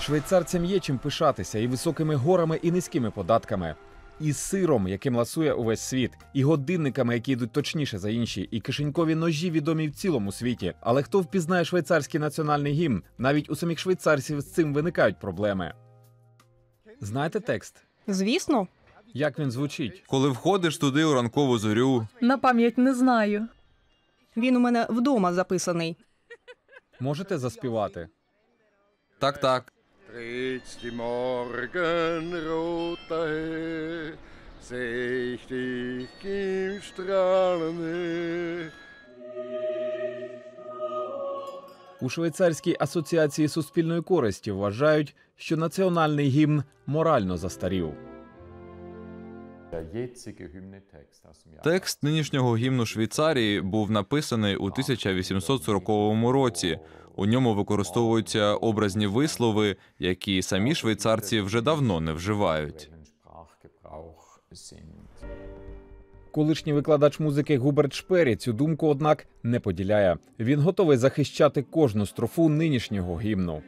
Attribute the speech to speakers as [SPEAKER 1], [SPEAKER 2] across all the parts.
[SPEAKER 1] Швейцарцям є чим пишатися і високими горами, і низькими податками. І сиром, яким ласує увесь світ, і годинниками, які йдуть точніше за інші, і кишенькові ножі відомі в цілому світі. Але хто впізнає швейцарський національний гімн? Навіть у самих швейцарців з цим виникають проблеми. Знаєте текст?
[SPEAKER 2] Звісно,
[SPEAKER 1] Як він звучить?
[SPEAKER 3] Коли входиш туди у ранкову зорю,
[SPEAKER 4] На пам'ять не знаю.
[SPEAKER 2] він у мене вдома записаний.
[SPEAKER 1] Можете заспівати?
[SPEAKER 3] так так.
[SPEAKER 5] Dreht die Morgenrot daher, seh ich dich im Strahlen
[SPEAKER 1] У Швейцарській асоціації суспільної користі вважають, що національний гімн морально застарів.
[SPEAKER 3] Текст нинішнього гімну Швейцарії був написаний у 1840 році. У ньому використовуються образні вислови, які самі швейцарці вже давно не вживають.
[SPEAKER 1] Колишній викладач музики Губерт Шпері цю думку, однак, не поділяє. Він готовий захищати кожну строфу нинішнього гімну.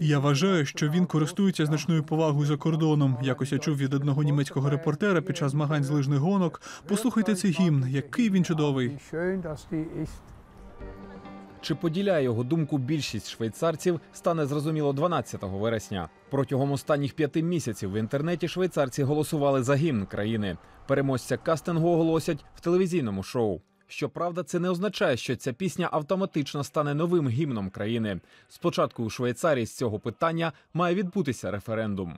[SPEAKER 6] Я вважаю, що він користується значною повагою за кордоном. Якось я чув від одного німецького репортера під час змагань з лижних гонок. Послухайте цей гімн, який він чудовий.
[SPEAKER 1] Чи поділяє його думку більшість швейцарців, стане зрозуміло 12 вересня. Протягом останніх п'яти місяців в інтернеті швейцарці голосували за гімн країни. Переможця кастингу оголосять в телевізійному шоу. Щоправда, це не означає, що ця пісня автоматично стане новим гімном країни. Спочатку у Швейцарії з цього питання має відбутися референдум.